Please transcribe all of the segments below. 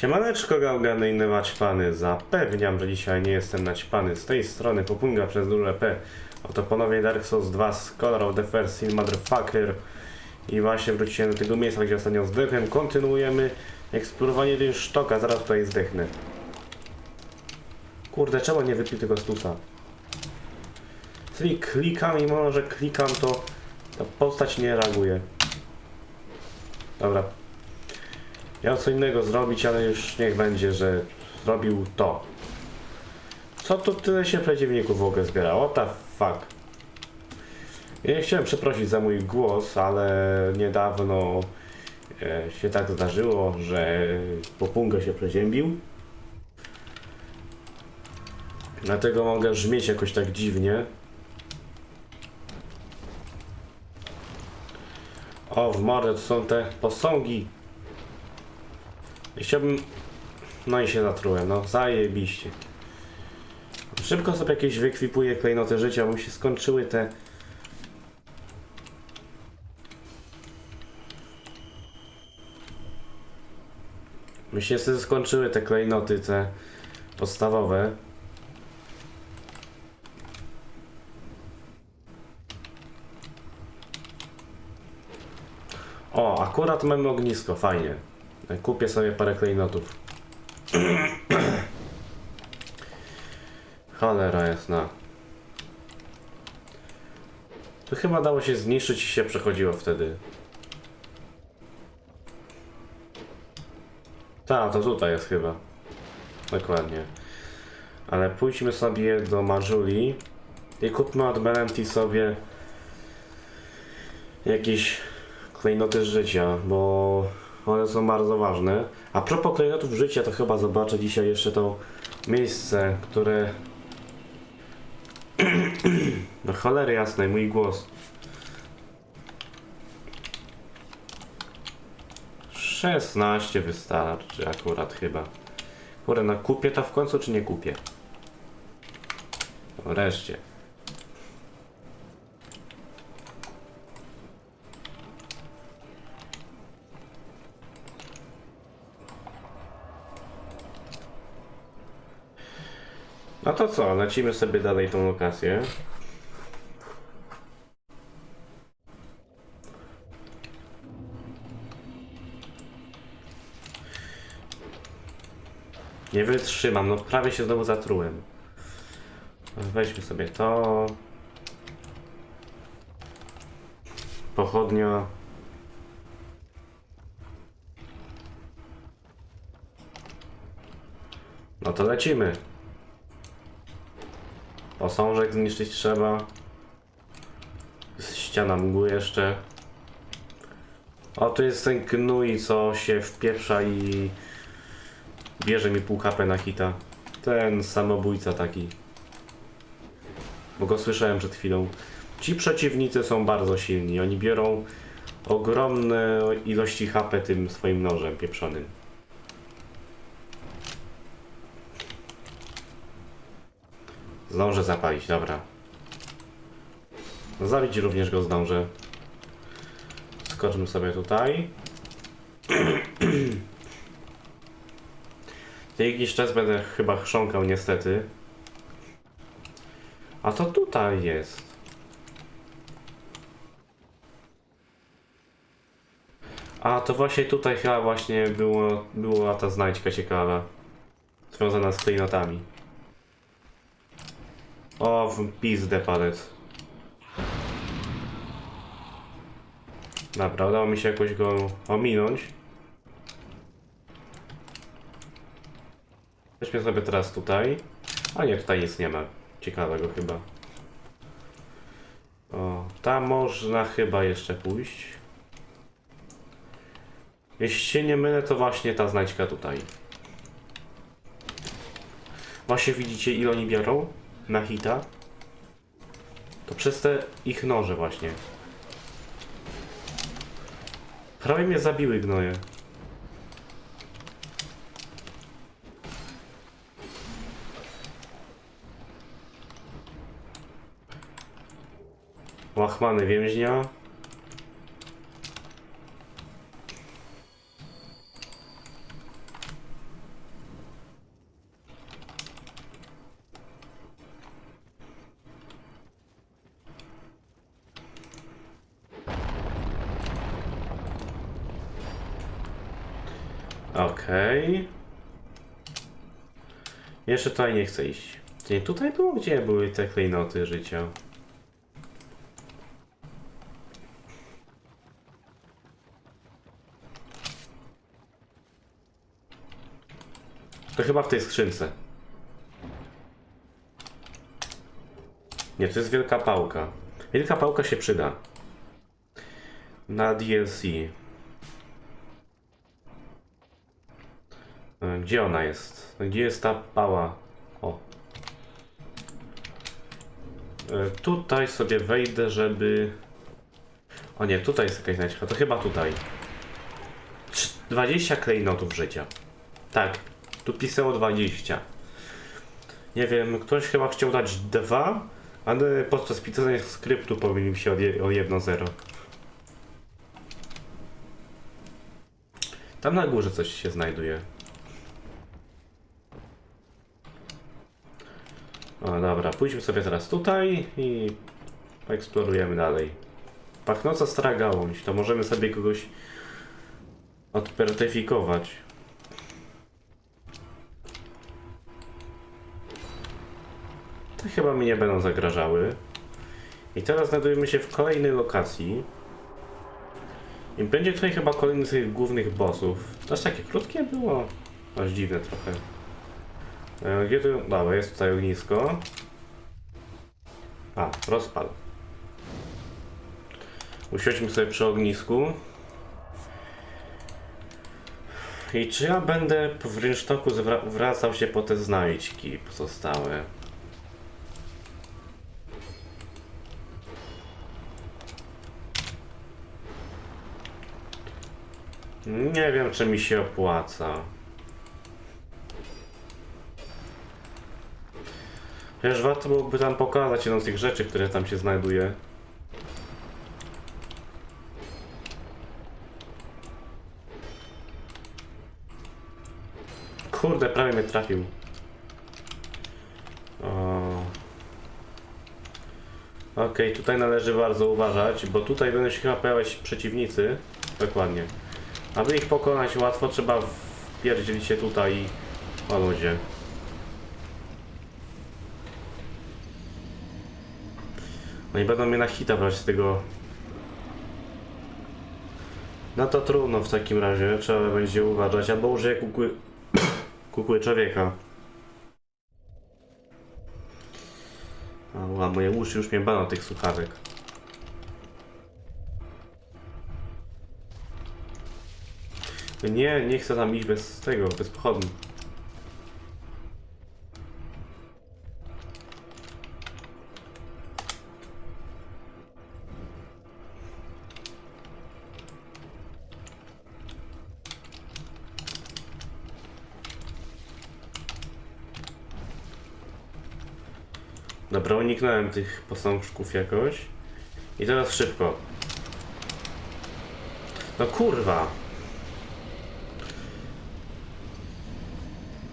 Siemaneczko gałgany inne naćpany. Zapewniam, że dzisiaj nie jestem naćpany. Z tej strony Popunga przez duże P. Oto ponownie Dark Souls 2 z Color of the First Sin Motherfucker. I właśnie wróciłem do tego miejsca, gdzie ostatnio zdechłem. Kontynuujemy eksplorowanie Rynsztoka. Zaraz tutaj zdechnę. Kurde, czemu nie wypił tego stusa? Czyli klikam i mimo, że klikam, to ta postać nie reaguje. Dobra, Miał co innego zrobić, ale już niech będzie, że zrobił to. Co tu tyle się przeciwników w ogóle zbierało? What the fuck? Ja nie chciałem przeprosić za mój głos, ale niedawno e, się tak zdarzyło, że popungę się przeziębił. Dlatego mogę brzmieć jakoś tak dziwnie. O, w morze to są te posągi. I Chciałbym... No i się zatrułem, no zajebiście. Szybko sobie jakieś wykwipuję klejnoty życia, bo mi się skończyły te... Mi się skończyły te klejnoty, te podstawowe. O, akurat mamy ognisko, fajnie. Kupię sobie parę klejnotów. Cholera jasna. To chyba dało się zniszczyć i się przechodziło wtedy. Tak, to tutaj jest chyba. Dokładnie. Ale pójdźmy sobie do Majuli i kupmy od Belenty sobie jakieś klejnoty życia, bo one są bardzo ważne. A propos klejnotów życia, to chyba zobaczę dzisiaj jeszcze to miejsce, które... No cholery jasnej, mój głos. 16 wystarczy akurat chyba. Kurde, no kupię to w końcu, czy nie kupię? Wreszcie. No to co, lecimy sobie dalej tą lokację. Nie wytrzymam, no prawie się znowu zatrułem. Weźmy sobie to. Pochodnia. No to lecimy. Posążek zniszczyć trzeba. Ściana mgły jeszcze. O, tu jest ten gnój, co się wpieprza i bierze mi pół HP na hita. Ten samobójca taki. Bo go słyszałem przed chwilą. Ci przeciwnicy są bardzo silni. Oni biorą ogromne ilości HP tym swoim nożem pieprzonym. Zdążę zapalić, dobra. Zabić również go zdążę. Skoczmy sobie tutaj. Jakiś czas będę chyba chrząkał niestety. A to tutaj jest. A to właśnie tutaj chyba właśnie było, była ta znajdźka ciekawa. Związana z klejnotami. O, w pizdę palec. Dobra, udało mi się jakoś go ominąć. Weźmy sobie teraz tutaj. A nie, tutaj nic nie ma. Ciekawego chyba. O, tam można chyba jeszcze pójść. Jeśli się nie mylę, to właśnie ta znajdźka tutaj. Właśnie widzicie, ile oni biorą na hita? To przez te ich noże właśnie. Prawie mnie zabiły gnoje. Łachmany więźnia. Okej. Jeszcze tutaj nie chcę iść. Nie, tutaj było, gdzie były te klejnoty życia. To chyba w tej skrzynce. Nie, to jest wielka pałka. Wielka pałka się przyda. Na DLC. Gdzie ona jest? Gdzie jest ta pała? O. E, Tutaj sobie wejdę, żeby... O nie, tutaj jest jakaś naciska. To chyba tutaj. Trz- 20 klejnotów życia. Tak, tu pisało 20. Nie wiem, ktoś chyba chciał dać 2, ale podczas pisania skryptu pomylił się o 1-0. Tam na górze coś się znajduje. O, dobra, pójdźmy sobie teraz tutaj i eksplorujemy dalej. Pachnąca stara gałąź, to możemy sobie kogoś odpertyfikować. Te chyba mi nie będą zagrażały. I teraz znajdujemy się w kolejnej lokacji. I będzie tutaj chyba kolejny z tych głównych bossów. Aż takie krótkie było. Aż dziwne trochę. E, Gdzie tu... Dobra, jest tutaj ognisko. A, rozpal. Usiądźmy sobie przy ognisku. I czy ja będę w rynsztoku wracał się po te znajdźki pozostałe? Nie wiem, czy mi się opłaca. Wiesz, warto byłoby tam pokazać jedną z tych rzeczy, które tam się znajduje. Kurde, prawie mnie trafił. Okej, tutaj należy bardzo uważać, bo tutaj będą się chyba pojawiać przeciwnicy. Dokładnie. Aby ich pokonać łatwo, trzeba wpierdzielić się tutaj. O ludzie. No i będą mnie na hita brać z tego... No to trudno w takim razie, trzeba będzie uważać, albo użyję kukły... kukły człowieka. A moje uszy już mnie baną tych słuchawek. Nie, nie chcę tam iść bez tego, bez pochodni. Dobra, uniknąłem tych posążków jakoś. I teraz szybko. No kurwa!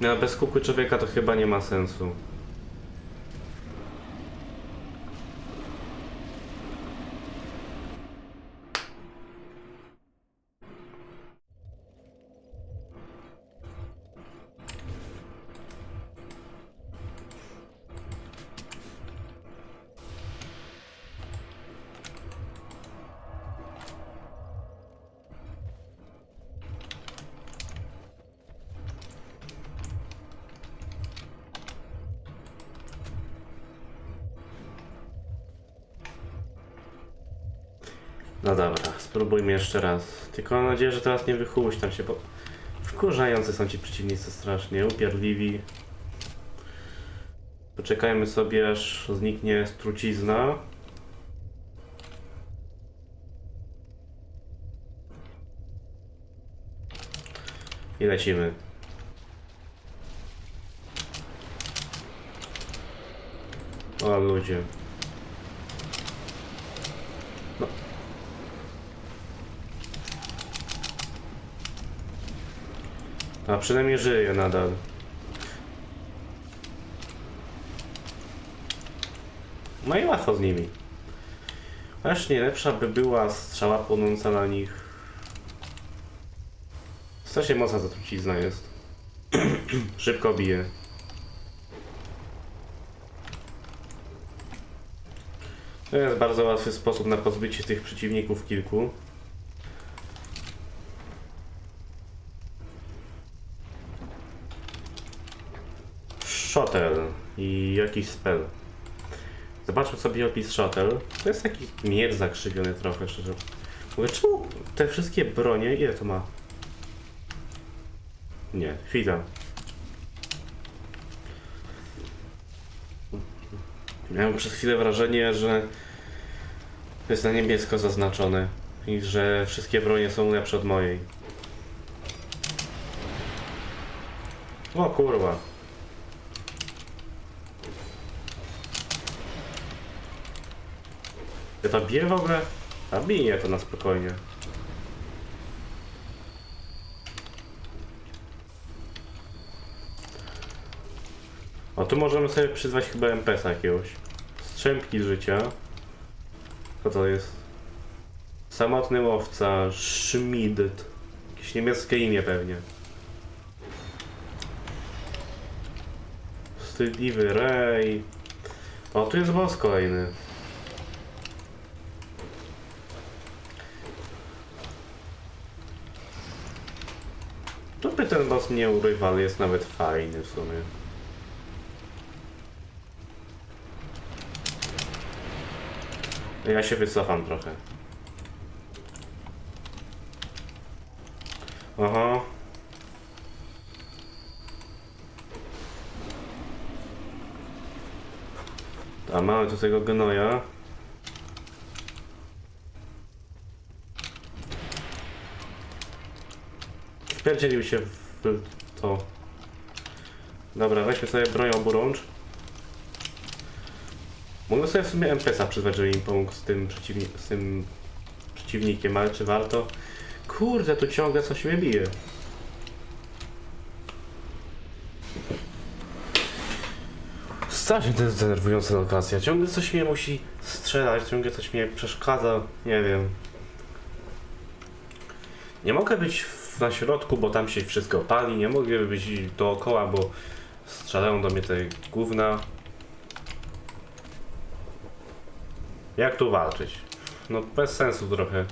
No bez kukły człowieka to chyba nie ma sensu. No dobra, spróbujmy jeszcze raz. Tylko mam nadzieję, że teraz nie wychuś tam się, bo wkurzający są ci przeciwnicy strasznie, upierdliwi. Poczekajmy sobie, aż zniknie trucizna. I lecimy. O ludzie. A przynajmniej żyje nadal. No i łatwo z nimi. Aż nie lepsza by była strzała płonąca na nich. Strasznie mocna ta trucizna jest. Szybko bije. To jest bardzo łatwy sposób na pozbycie tych przeciwników kilku. I jakiś spell. Zobaczmy sobie opis Shotel. To jest taki miecz zakrzywiony trochę, szczerze. Mówię, czemu te wszystkie bronie, ile to ma? Nie, chwila. Miałem przez chwilę wrażenie, że jest na niebiesko zaznaczone i że wszystkie bronie są lepsze od mojej. O kurwa. Ja to bije w ogóle? A bije to na spokojnie. O, tu możemy sobie przyzwać chyba MPS jakiegoś. Strzępki życia. Co to jest? Samotny łowca, Schmid. Jakieś niemieckie imię pewnie. Wstydliwy Rej. O, tu jest boss kolejny. Tu mnie urywa, ale jest nawet fajny w sumie. Ja się wycofam trochę. Aha. A mamy tu tego gnoja. Wpierdzielił się w to. Dobra, weźmy sobie broń oburącz. Mogę sobie w sumie MPS-a przyzwać, żeby im pomógł z tym, przeciwni z tym przeciwnikiem, ale czy warto? Kurde, tu ciągle coś mnie bije. Strasznie to jest denerwująca lokacja. Ciągle coś mnie musi strzelać, ciągle coś mnie przeszkadza. Nie wiem. Nie mogę być w, na środku, bo tam się wszystko pali. Nie mogę być dookoła, bo strzelają do mnie te gówna. Jak tu walczyć? No bez sensu trochę.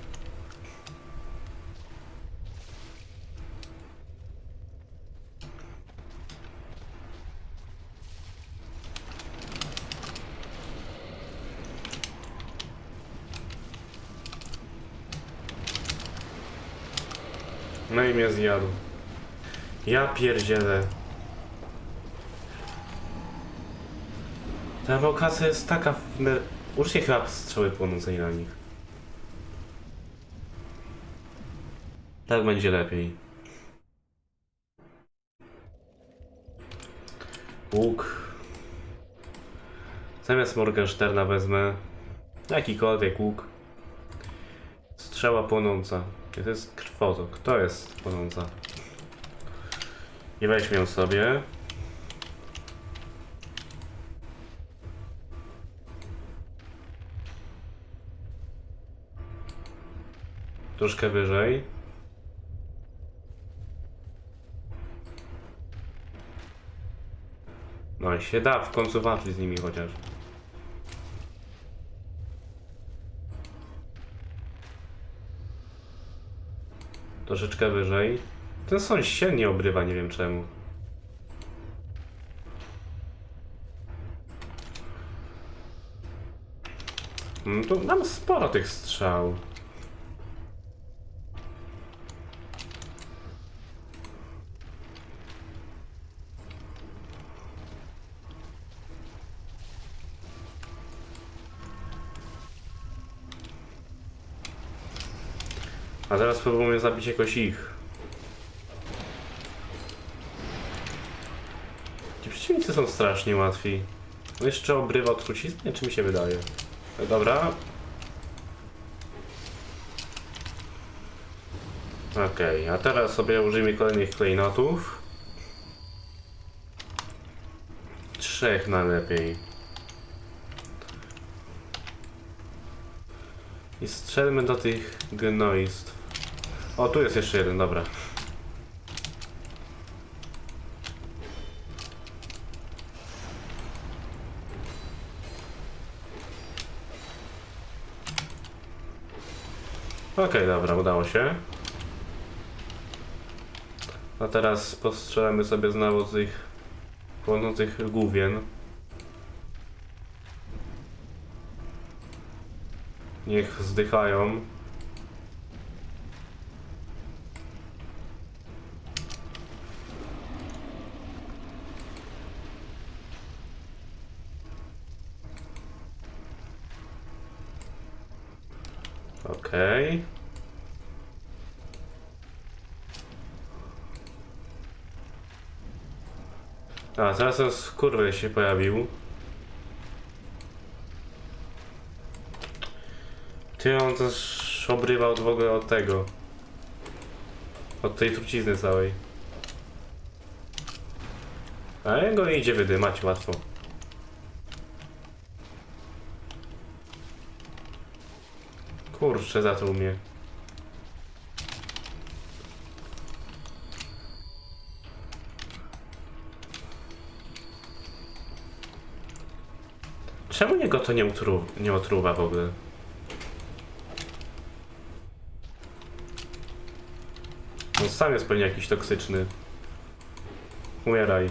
No i mnie zjadł. Ja pierdzielę. Ta lokacja jest taka... w Użycie chyba strzały płonącej na nich. Tak będzie lepiej. Łuk. Zamiast Morgensterna wezmę jakikolwiek łuk. Strzała płonąca. To jest krwotok. To jest płonąca. I weźmy ją sobie. Troszkę wyżej. No i się da w końcu walczyć z nimi chociaż. Troszeczkę wyżej. Ten sąsiad nie obrywa, nie wiem czemu. Mm, tu mam sporo tych strzał. Spróbujemy zabić jakoś ich. Ci przeciwnicy są strasznie łatwi. On jeszcze obrywa trucizny, czy mi się wydaje? E, Dobra. Okej, a teraz sobie użyjmy kolejnych klejnotów. Trzech najlepiej. I strzelmy do tych gnoistw. O, tu jest jeszcze jeden, dobra. Okej, okay, dobra, udało się. A teraz postrzelamy sobie znowu z ich płonących główien. Niech zdychają. Okej. A, teraz ten się pojawił. Ty, on też obrywał w ogóle od tego. Od tej trucizny całej. A jego idzie wydymać łatwo. Kurczę, zatruł mnie. Czemu niego to nie, utru, nie otruwa w ogóle? On sam jest pewnie jakiś toksyczny. Umieraj.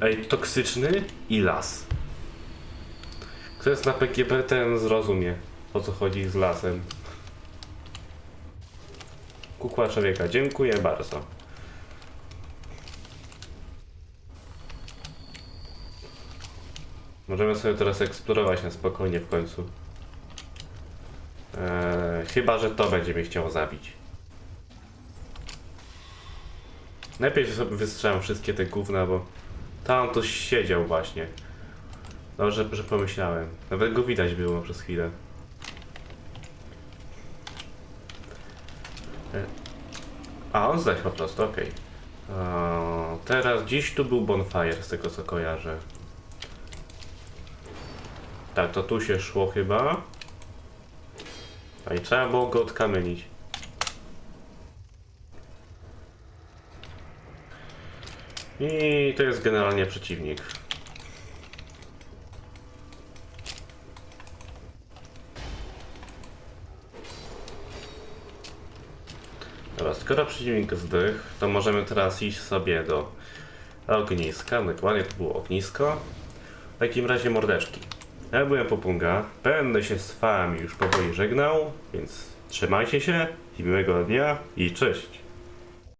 Ej, toksyczny i las. Kto jest na PGP, ten zrozumie, o co chodzi z lasem. Kukła człowieka, dziękuję bardzo. Możemy sobie teraz eksplorować na spokojnie w końcu. Eee, chyba, że to będzie mnie chciało zabić. Najpierw sobie wystrzelam wszystkie te gówna, bo tam to siedział właśnie. Dobrze, że pomyślałem. Nawet go widać było przez chwilę. A, on zdech po prostu, okej. Eee, Teraz dziś tu był bonfire, z tego co kojarzę. Tak, to tu się szło chyba. A i trzeba było go odkamienić. I to jest generalnie przeciwnik. Skoro przeciwnik zdych, to możemy teraz iść sobie do ogniska. Dokładnie to było ognisko. W takim razie mordeczki. Ja byłem Popunga. Będę się z wami już powoli żegnał, więc trzymajcie się miłego dnia i cześć!